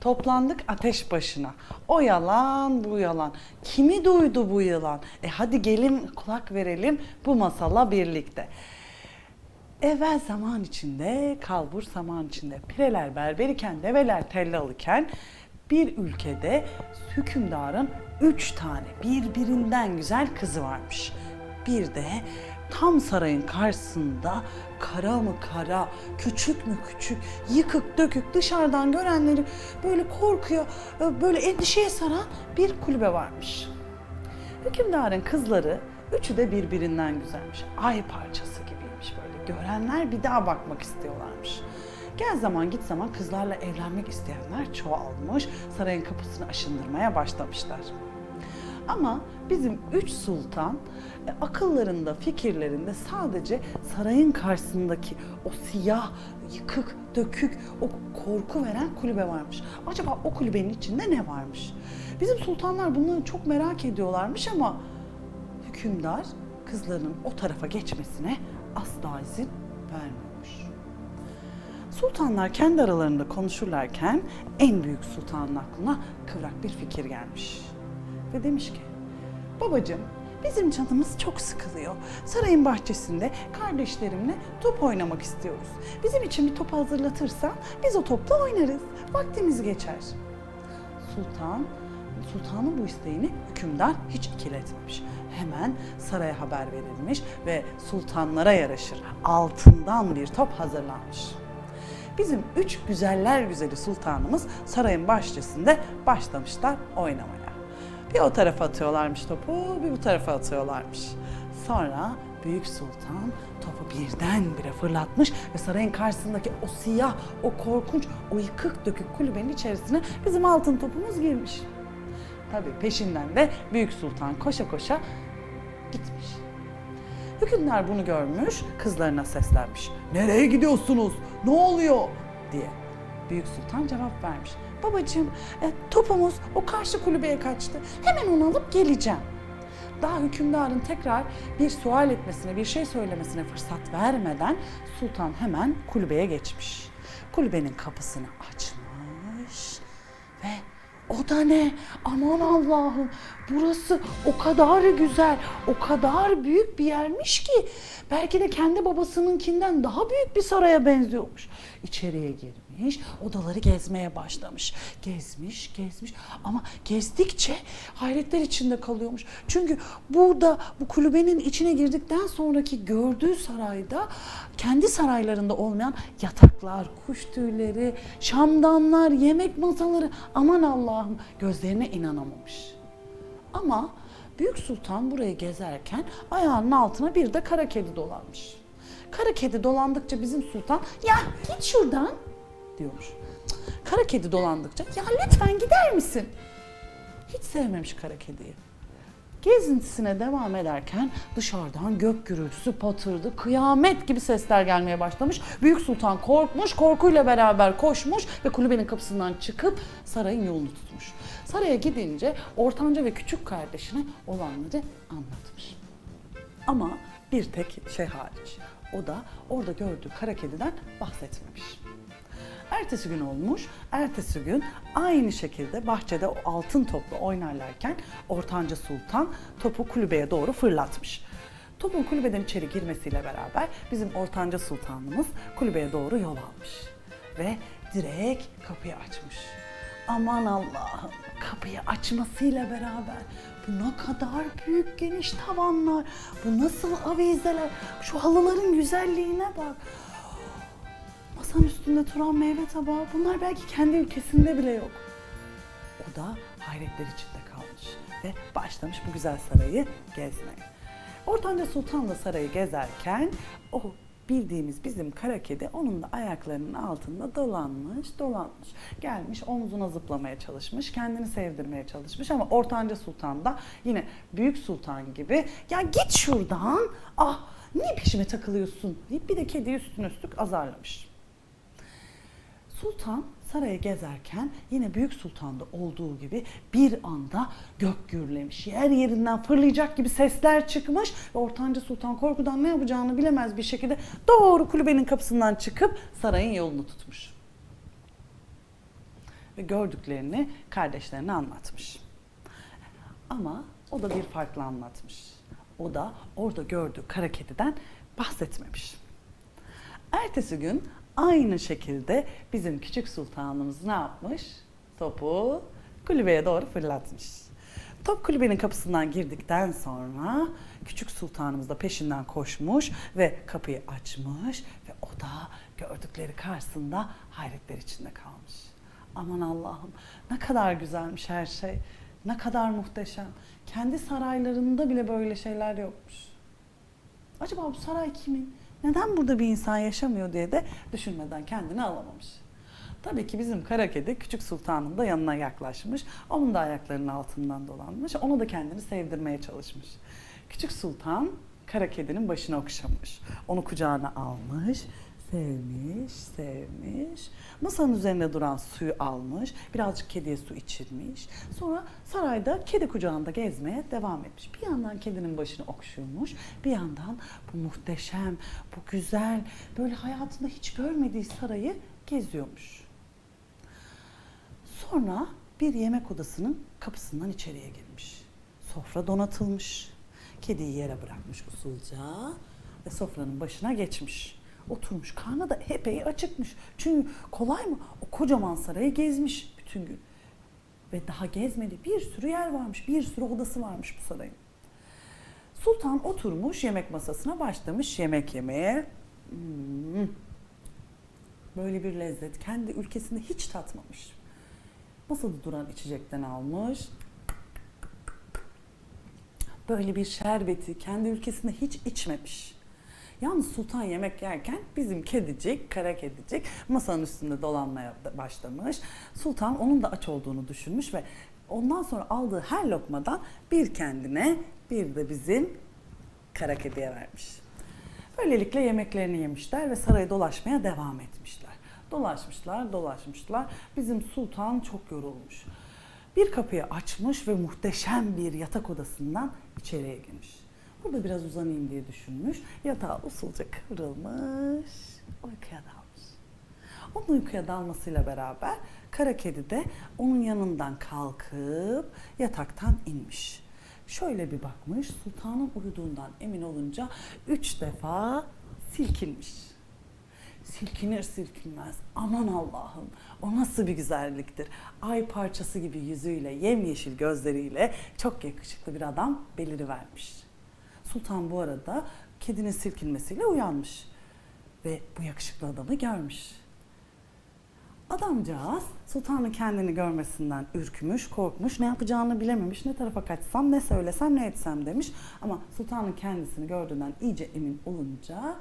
Toplandık ateş başına. O yalan, bu yalan. Kimi duydu bu yılan? E hadi gelin kulak verelim bu masala birlikte. Evvel zaman içinde, kalbur zaman içinde, pireler berberiken, develer tellalıken bir ülkede hükümdarın üç tane birbirinden güzel kızı varmış. Bir de tam sarayın karşısında kara mı kara, küçük mü küçük, yıkık dökük dışarıdan görenleri böyle korkuyor, böyle endişeye saran bir kulübe varmış. Hükümdarın kızları üçü de birbirinden güzelmiş. Ay parçası gibiymiş böyle. Görenler bir daha bakmak istiyorlarmış. Gel zaman git zaman kızlarla evlenmek isteyenler çoğalmış. Sarayın kapısını aşındırmaya başlamışlar. Ama bizim üç sultan e, akıllarında, fikirlerinde sadece sarayın karşısındaki o siyah, yıkık, dökük, o korku veren kulübe varmış. Acaba o kulübenin içinde ne varmış? Bizim sultanlar bunu çok merak ediyorlarmış ama hükümdar kızlarının o tarafa geçmesine asla izin vermiyormuş. Sultanlar kendi aralarında konuşurlarken en büyük sultanın aklına kıvrak bir fikir gelmiş. Ve demiş ki, babacığım bizim canımız çok sıkılıyor. Sarayın bahçesinde kardeşlerimle top oynamak istiyoruz. Bizim için bir top hazırlatırsan biz o topla oynarız. Vaktimiz geçer. Sultan, sultanın bu isteğini hükümdar hiç ikiletmemiş. Hemen saraya haber verilmiş ve sultanlara yaraşır altından bir top hazırlanmış. Bizim üç güzeller güzeli sultanımız sarayın bahçesinde başlamışlar oynamaya. Bir o tarafa atıyorlarmış topu, bir bu tarafa atıyorlarmış. Sonra Büyük Sultan topu birdenbire fırlatmış ve sarayın karşısındaki o siyah, o korkunç, o yıkık dökük kulübenin içerisine bizim altın topumuz girmiş. Tabii peşinden de Büyük Sultan koşa koşa gitmiş. Hükümdar bunu görmüş, kızlarına seslenmiş. Nereye gidiyorsunuz? Ne oluyor? diye. Büyük Sultan cevap vermiş. Babacığım, e, topumuz o karşı kulübeye kaçtı. Hemen onu alıp geleceğim. Daha hükümdarın tekrar bir sual etmesine, bir şey söylemesine fırsat vermeden sultan hemen kulübeye geçmiş. Kulübenin kapısını açmış ve o da ne? Aman Allah'ım burası o kadar güzel, o kadar büyük bir yermiş ki belki de kendi babasınınkinden daha büyük bir saraya benziyormuş. İçeriye girmiş, odaları gezmeye başlamış. Gezmiş, gezmiş ama gezdikçe hayretler içinde kalıyormuş. Çünkü burada bu kulübenin içine girdikten sonraki gördüğü sarayda kendi saraylarında olmayan yataklar, kuş tüyleri, şamdanlar, yemek masaları aman Allah'ım gözlerine inanamamış. Ama Büyük Sultan burayı gezerken ayağının altına bir de kara kedi dolanmış. Kara kedi dolandıkça bizim sultan ya git şuradan diyormuş. Kara kedi dolandıkça ya lütfen gider misin? Hiç sevmemiş kara kediyi. Gezintisine devam ederken dışarıdan gök gürültüsü patırdı, kıyamet gibi sesler gelmeye başlamış. Büyük Sultan korkmuş, korkuyla beraber koşmuş ve kulübenin kapısından çıkıp sarayın yolunu tutmuş. Saraya gidince ortanca ve küçük kardeşine olanları anlatmış. Ama bir tek şey hariç. O da orada gördüğü kara kediden bahsetmemiş. Ertesi gün olmuş. Ertesi gün aynı şekilde bahçede o altın topla oynarlarken Ortanca Sultan topu kulübeye doğru fırlatmış. Topun kulübeden içeri girmesiyle beraber bizim Ortanca Sultanımız kulübeye doğru yol almış. Ve direkt kapıyı açmış. Aman Allah'ım kapıyı açmasıyla beraber bu ne kadar büyük geniş tavanlar, bu nasıl avizeler, şu halıların güzelliğine bak. Masanın üstünde duran meyve tabağı bunlar belki kendi ülkesinde bile yok. O da hayretler içinde kalmış ve başlamış bu güzel sarayı gezmeye. Ortanca Sultan da sarayı gezerken o bildiğimiz bizim kara kedi onun da ayaklarının altında dolanmış dolanmış. Gelmiş omzuna zıplamaya çalışmış, kendini sevdirmeye çalışmış ama Ortanca Sultan da yine Büyük Sultan gibi ya git şuradan ah niye peşime takılıyorsun deyip bir de kediyi üstüne üstlük azarlamış. Sultan sarayı gezerken yine Büyük Sultan'da olduğu gibi bir anda gök gürlemiş. Yer yerinden fırlayacak gibi sesler çıkmış ve Ortanca Sultan korkudan ne yapacağını bilemez bir şekilde doğru kulübenin kapısından çıkıp sarayın yolunu tutmuş. ve gördüklerini kardeşlerine anlatmış. Ama o da bir farklı anlatmış. O da orada gördüğü kara kediden bahsetmemiş. Ertesi gün aynı şekilde bizim küçük sultanımız ne yapmış? Topu kulübeye doğru fırlatmış. Top kulübenin kapısından girdikten sonra küçük sultanımız da peşinden koşmuş ve kapıyı açmış ve o da gördükleri karşısında hayretler içinde kalmış. Aman Allah'ım ne kadar güzelmiş her şey. Ne kadar muhteşem. Kendi saraylarında bile böyle şeyler yokmuş. Acaba bu saray kimin? Neden burada bir insan yaşamıyor diye de düşünmeden kendini alamamış. Tabii ki bizim kara kedi küçük sultanın da yanına yaklaşmış. Onun da ayaklarının altından dolanmış. Ona da kendini sevdirmeye çalışmış. Küçük sultan kara kedinin başına okşamış. Onu kucağına almış. Sevmiş, sevmiş. Masanın üzerinde duran suyu almış. Birazcık kediye su içirmiş. Sonra sarayda kedi kucağında gezmeye devam etmiş. Bir yandan kedinin başını okşuyormuş. Bir yandan bu muhteşem, bu güzel, böyle hayatında hiç görmediği sarayı geziyormuş. Sonra bir yemek odasının kapısından içeriye girmiş. Sofra donatılmış. Kediyi yere bırakmış usulca ve sofranın başına geçmiş. Oturmuş. Karnı da epey acıkmış. Çünkü kolay mı? O kocaman sarayı gezmiş bütün gün. Ve daha gezmedi. Bir sürü yer varmış. Bir sürü odası varmış bu sarayın. Sultan oturmuş yemek masasına başlamış yemek yemeye. Hmm. Böyle bir lezzet kendi ülkesinde hiç tatmamış. Masada duran içecekten almış. Böyle bir şerbeti kendi ülkesinde hiç içmemiş. Yalnız sultan yemek yerken bizim kedicik, kara kedicik masanın üstünde dolanmaya başlamış. Sultan onun da aç olduğunu düşünmüş ve ondan sonra aldığı her lokmadan bir kendine bir de bizim kara kediye vermiş. Böylelikle yemeklerini yemişler ve sarayı dolaşmaya devam etmişler. Dolaşmışlar, dolaşmışlar. Bizim sultan çok yorulmuş. Bir kapıyı açmış ve muhteşem bir yatak odasından içeriye girmiş. Burada biraz uzanayım diye düşünmüş. Yatağa usulca kıvrılmış, uykuya dalmış. Onun uykuya dalmasıyla beraber kara kedi de onun yanından kalkıp yataktan inmiş. Şöyle bir bakmış, sultanın uyuduğundan emin olunca üç defa silkinmiş. Silkinir silkinmez. Aman Allah'ım o nasıl bir güzelliktir. Ay parçası gibi yüzüyle, yemyeşil gözleriyle çok yakışıklı bir adam belirivermiş. Sultan bu arada kedinin silkinmesiyle uyanmış. Ve bu yakışıklı adamı görmüş. Adamcağız sultanın kendini görmesinden ürkmüş, korkmuş, ne yapacağını bilememiş, ne tarafa kaçsam, ne söylesem, ne etsem demiş. Ama sultanın kendisini gördüğünden iyice emin olunca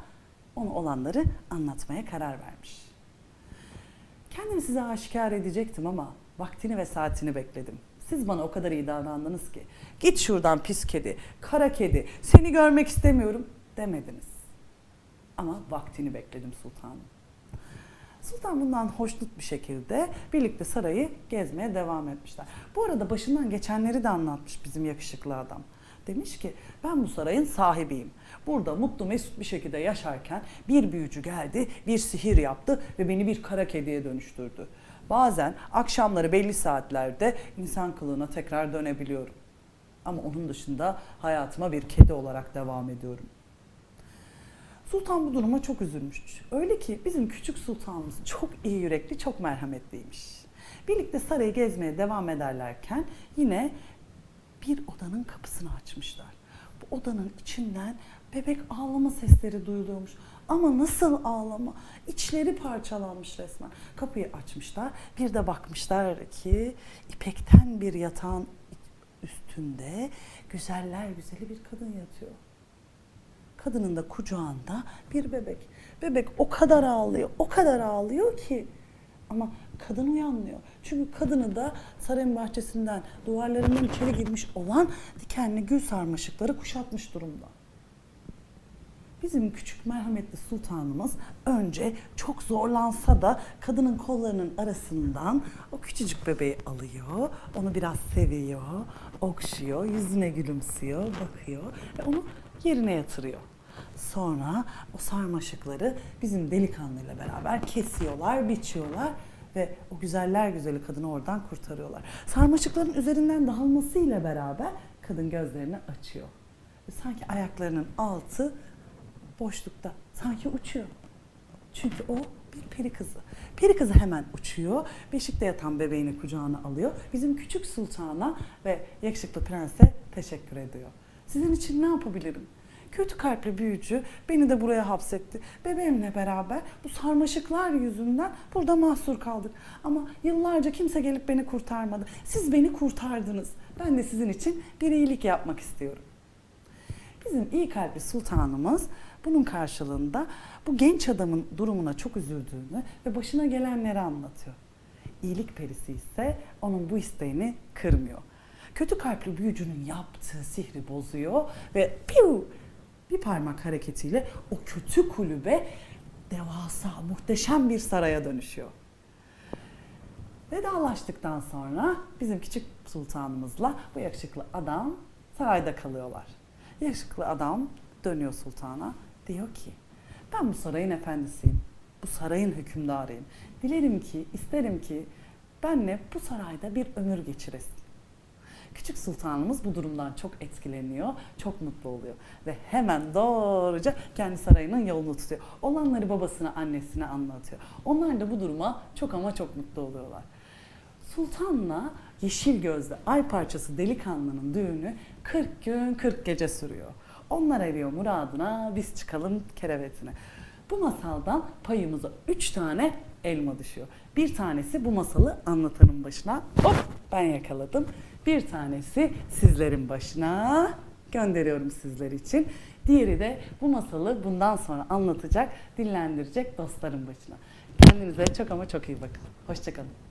onu olanları anlatmaya karar vermiş. Kendimi size aşikar edecektim ama vaktini ve saatini bekledim. Siz bana o kadar iyi davrandınız ki. Git şuradan pis kedi, kara kedi, seni görmek istemiyorum demediniz. Ama vaktini bekledim sultanım. Sultan bundan hoşnut bir şekilde birlikte sarayı gezmeye devam etmişler. Bu arada başından geçenleri de anlatmış bizim yakışıklı adam. Demiş ki ben bu sarayın sahibiyim. Burada mutlu mesut bir şekilde yaşarken bir büyücü geldi, bir sihir yaptı ve beni bir kara kediye dönüştürdü. Bazen akşamları belli saatlerde insan kılığına tekrar dönebiliyorum. Ama onun dışında hayatıma bir kedi olarak devam ediyorum. Sultan bu duruma çok üzülmüş. Öyle ki bizim küçük sultanımız çok iyi yürekli, çok merhametliymiş. Birlikte sarayı gezmeye devam ederlerken yine bir odanın kapısını açmışlar. Bu odanın içinden bebek ağlama sesleri duyuluyormuş. Ama nasıl ağlama? İçleri parçalanmış resmen. Kapıyı açmışlar. Bir de bakmışlar ki ipekten bir yatağın üstünde güzeller güzeli bir kadın yatıyor. Kadının da kucağında bir bebek. Bebek o kadar ağlıyor, o kadar ağlıyor ki ama kadın uyanmıyor. Çünkü kadını da sarayın bahçesinden duvarlarından içeri girmiş olan dikenli gül sarmaşıkları kuşatmış durumda. Bizim küçük merhametli sultanımız önce çok zorlansa da kadının kollarının arasından o küçücük bebeği alıyor, onu biraz seviyor, okşuyor, yüzüne gülümsüyor, bakıyor ve onu yerine yatırıyor. Sonra o sarmaşıkları bizim delikanlıyla beraber kesiyorlar, biçiyorlar ve o güzeller güzeli kadını oradan kurtarıyorlar. Sarmaşıkların üzerinden dağılmasıyla beraber kadın gözlerini açıyor. Sanki ayaklarının altı boşlukta, sanki uçuyor. Çünkü o bir peri kızı. Peri kızı hemen uçuyor. Beşikte yatan bebeğini kucağına alıyor. Bizim küçük sultana ve yakışıklı prense teşekkür ediyor. Sizin için ne yapabilirim? Kötü kalpli büyücü beni de buraya hapsetti. Bebeğimle beraber bu sarmaşıklar yüzünden burada mahsur kaldık. Ama yıllarca kimse gelip beni kurtarmadı. Siz beni kurtardınız. Ben de sizin için bir iyilik yapmak istiyorum. Bizim iyi kalpli sultanımız bunun karşılığında bu genç adamın durumuna çok üzüldüğünü ve başına gelenleri anlatıyor. İyilik perisi ise onun bu isteğini kırmıyor. Kötü kalpli büyücünün yaptığı sihri bozuyor ve piu bir parmak hareketiyle o kötü kulübe devasa, muhteşem bir saraya dönüşüyor. Vedalaştıktan sonra bizim küçük sultanımızla bu yakışıklı adam sarayda kalıyorlar. Yakışıklı adam dönüyor sultana diyor ki ben bu sarayın efendisiyim. Bu sarayın hükümdarıyım. Dilerim ki, isterim ki benle bu sarayda bir ömür geçiresin. Küçük sultanımız bu durumdan çok etkileniyor, çok mutlu oluyor ve hemen doğruca kendi sarayının yolunu tutuyor. Olanları babasına, annesine anlatıyor. Onlar da bu duruma çok ama çok mutlu oluyorlar. Sultanla yeşil gözlü ay parçası delikanlının düğünü 40 gün 40 gece sürüyor. Onlar eriyor muradına, biz çıkalım kerevetine. Bu masaldan payımıza 3 tane elma düşüyor. Bir tanesi bu masalı anlatanın başına. Hop ben yakaladım. Bir tanesi sizlerin başına gönderiyorum sizler için. Diğeri de bu masalı bundan sonra anlatacak, dillendirecek dostların başına. Kendinize çok ama çok iyi bakın. Hoşçakalın.